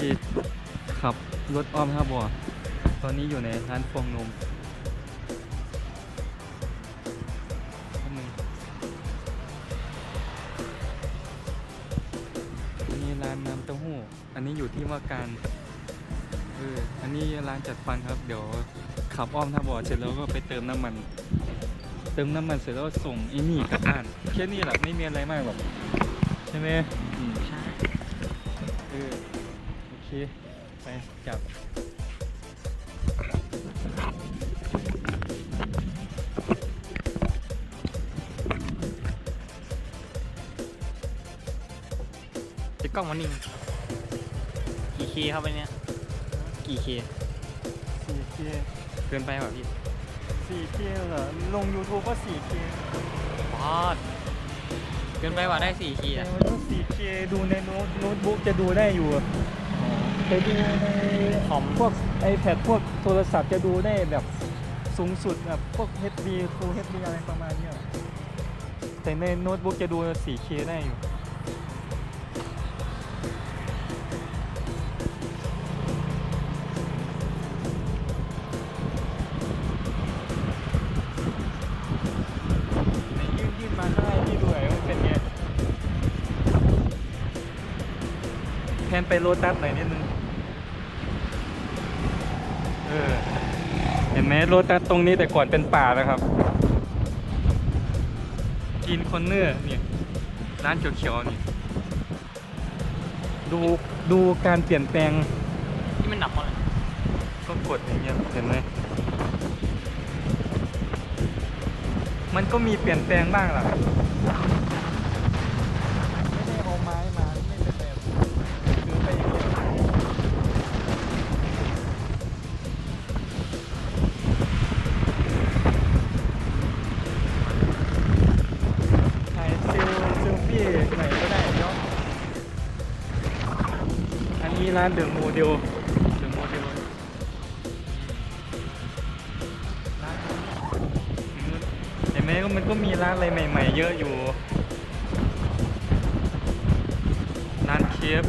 ที่ขับรถอ้อมห้าบ่อ ตอนนี้อยู่ในร้านฟองนมแป๊บนึงอันนี้ร้านน้ำเต้าหู้ อันนี้อยู่ที่ว่าการเอออันนี้ร้านจัดฟันครับ เดี๋ยวขับอ้อมท่าบ่อเสร็จแล้วก็ไปเติมน้ำมัน เติมน้ำมันเสร็จแล้วส่งอ้นี่กลับบ้านแค่นี้แหละไม่มีอะไรมากหรอกใช่ไหมใช่ เคไปจับจะกล้องมันนิ่งกี่เคเข้าไปเนี่ย กี่เค 4K เกินไปป่ะพี่ 4K เหรอ ลง YouTube ก็ 4K บอสเกินไปว่ะได้สี่เคแต่อะว่าต้อง 4K ดูในโน้ตโน้ตบุ๊กจะดูได้อยู่ ไปดูในคอมพวก iPad พวกโทรศัพท์จะดูได้แบบสูงสุดแบบพวก HD Full HD อะไรประมาณเนี้ยแต่ในโน้ตบุ๊กจะดู 4K ได้อยู่ในยื่นยื่นมาข้างในที่ดูหน่อยว่ามันเป็นไงแทนไปโรตัสหน่อยนิดนึง เห็นไหมโรตัสตรงนี้แต่ก่อนเป็นป่านะครับกินคอนเนอร์เนี่ยร้านเขียวๆนี่ดูดูการเปลี่ยนแปลงที่มันหนักหมดเลยก็กดอย่างเงี้ยเห็นไหมมันก็มีเปลี่ยนแปลงบ้างล่ะ นี่ร้านเดอะโมเดลเดอะโมเดลเห็นไหมก็มันก็มีร้านอะไรใหม่ ๆ เยอะอยู่ ร้านเคฟ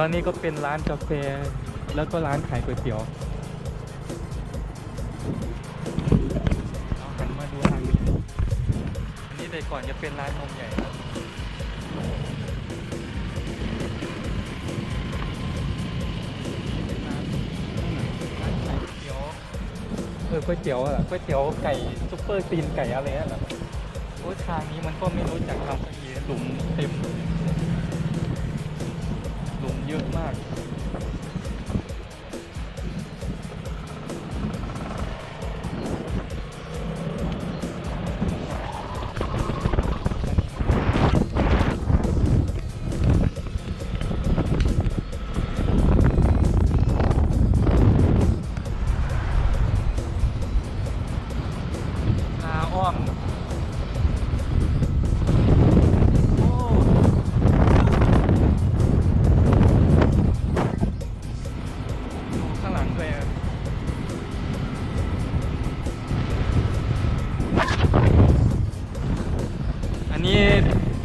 ตอนนี้ก็เป็นร้านกาแฟแล้วก็ร้านขายก๋วยเตี๋ยวเอาหันมาดูทางนี้อันนี้แต่ก่อนจะเป็นร้านนมใหญ่ครับเป็นร้านร้านขายก๋วยเตี๋ยวเออก๋วยเตี๋ยวอะก๋วยเตี๋ยวไก่ซุปเปอร์ตีนไก่อะไรนั่นแหละโอ้ยทางนี้มันก็ไม่รู้จักทำสักทีหลุมเต็มหลุม เยอะมาก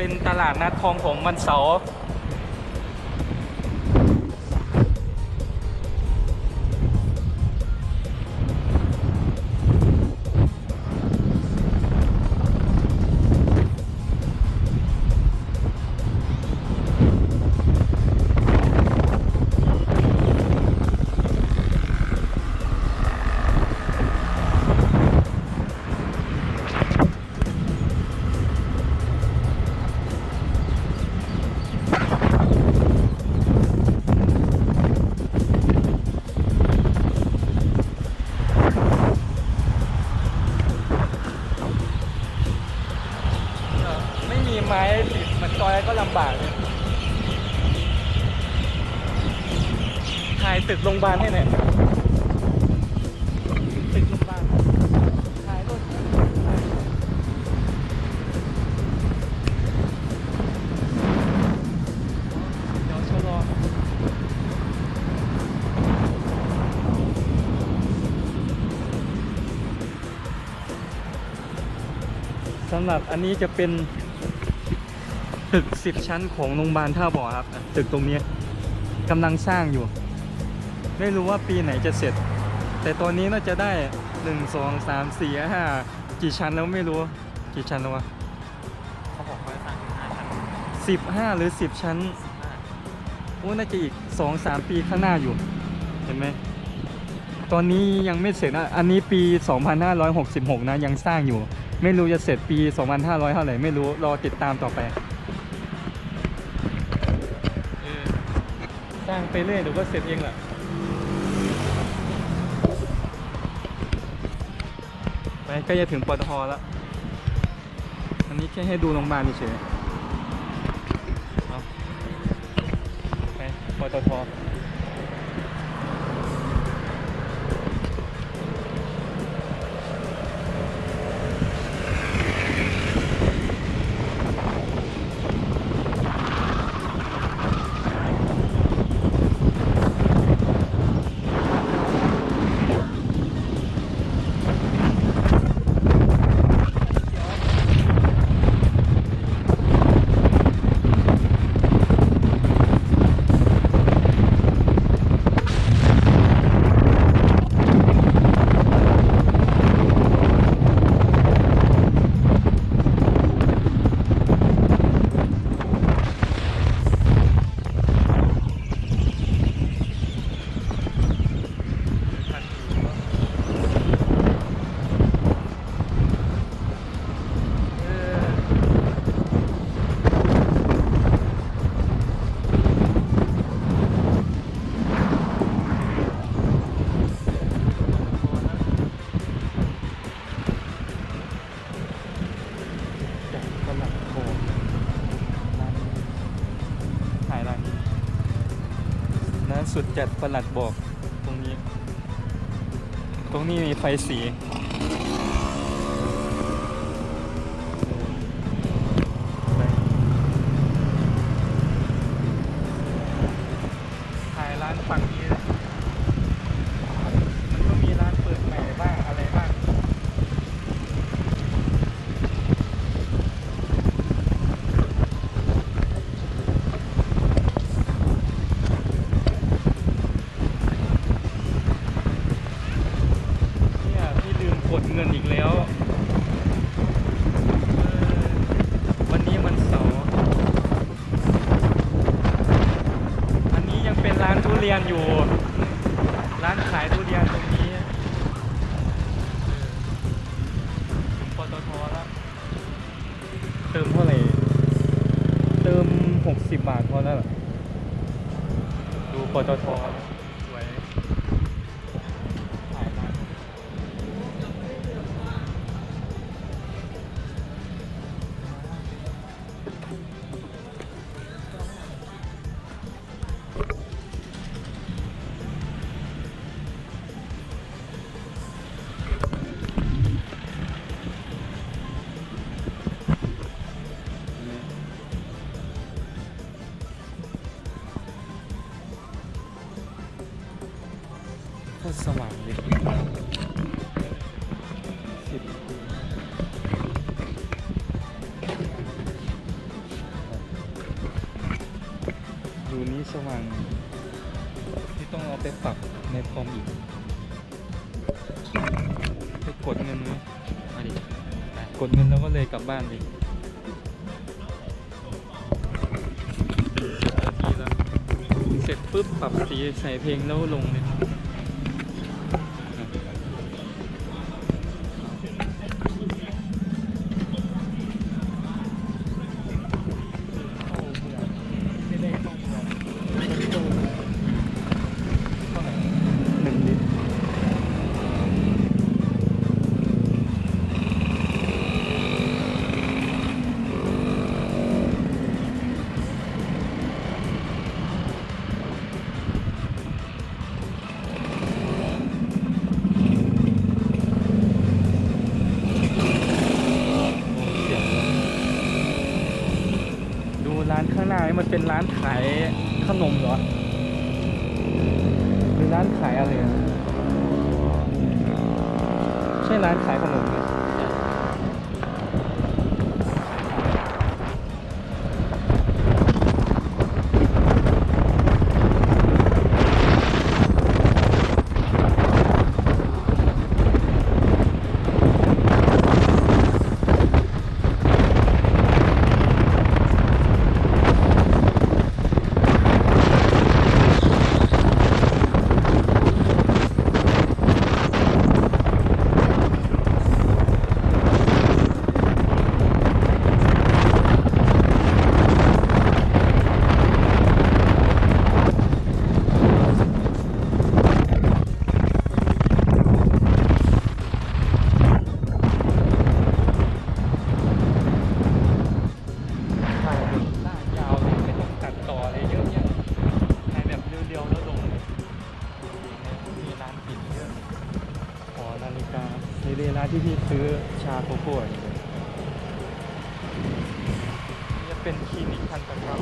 เป็นตลาดนัดคลองผมวันเสาร์ ไม่มีไม้ติดมันซอยก็ลำบากเลยถ่ายตึกโรงพยาบาลให้หน่อยตึกโรงพยาบาลถ่ายรถเดี๋ยวชะลอสำหรับอันนี้จะเป็น ตึก 10 ชั้นของโรงพยาบาลท่าบ่อครับ ตึกตรงนี้กำลังสร้างอยู่ ไม่รู้ว่าปีไหนจะเสร็จ แต่ตอนนี้น่าจะได้ 1 2 3 4 5 กี่ชั้นแล้วไม่รู้ กี่ชั้นแล้ววะเขาบอกว่าสั่งห้าพัน15หรือ 10 ชั้นโอ้น่าจะอีก 2-3 ปีข้างหน้าอยู่ เห็นไหมตอนนี้ยังไม่เสร็จนะ อันนี้ปี 2566 นะ ยังสร้างอยู่ ไม่รู้จะเสร็จปี 2500 เท่าไหร่ ไม่รู้ รอติดตามต่อไป ร้างไปเรื่อยเดี๋ยวก็เสร็จเองแหละไปใก็จะถึงปตทแล้ว อันนี้แค่ให้ดูโรงพยาบาลเฉยเอาไปปตทายร้านนี้นะสุดจัดประหลัดบอกตรงนี้ ตรงนี้มีไฟสี ด ร้านขายทุเรียนตรงนี้ปตทแล้วเติมเท่าไหร่ เติม 60 บาทพอแล้วเหรอดูปตท สว่างที่ต้องเอาไปปรับในคอมอีก ไปกดเงินไหมมาดิกดเงินแล้วก็เลยกลับบ้านเลยเสร็จนาทีแล้วเสร็จปุ๊บปรับสีใส่เพลงแล้วลงเลย เป็นร้านขายขนมเหรอหรือร้านขายอะไรอะ ที่พี่ซื้อชาโกโก้เนี่เป็นคลินิกทันตกรรม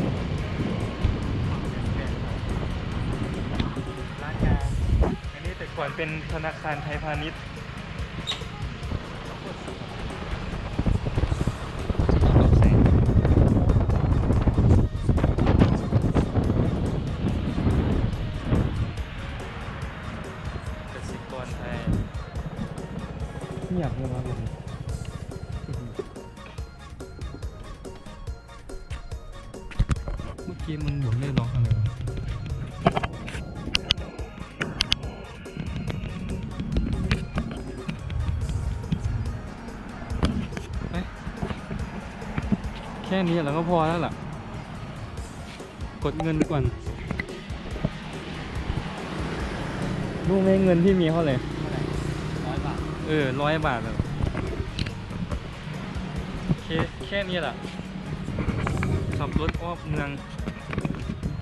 ร้านยาอันนี้แต่ก่อนเป็นธนาคารไทยพาณิชย์ แค่นี้เราก็พอแล้วล่ะ กดเงินก่อนรู้ไหมเงินที่มีเท่าไหร่ร้อยบาท เออร้อยบาทเลยแค่แค่นี้แหละขับรถออกเมือง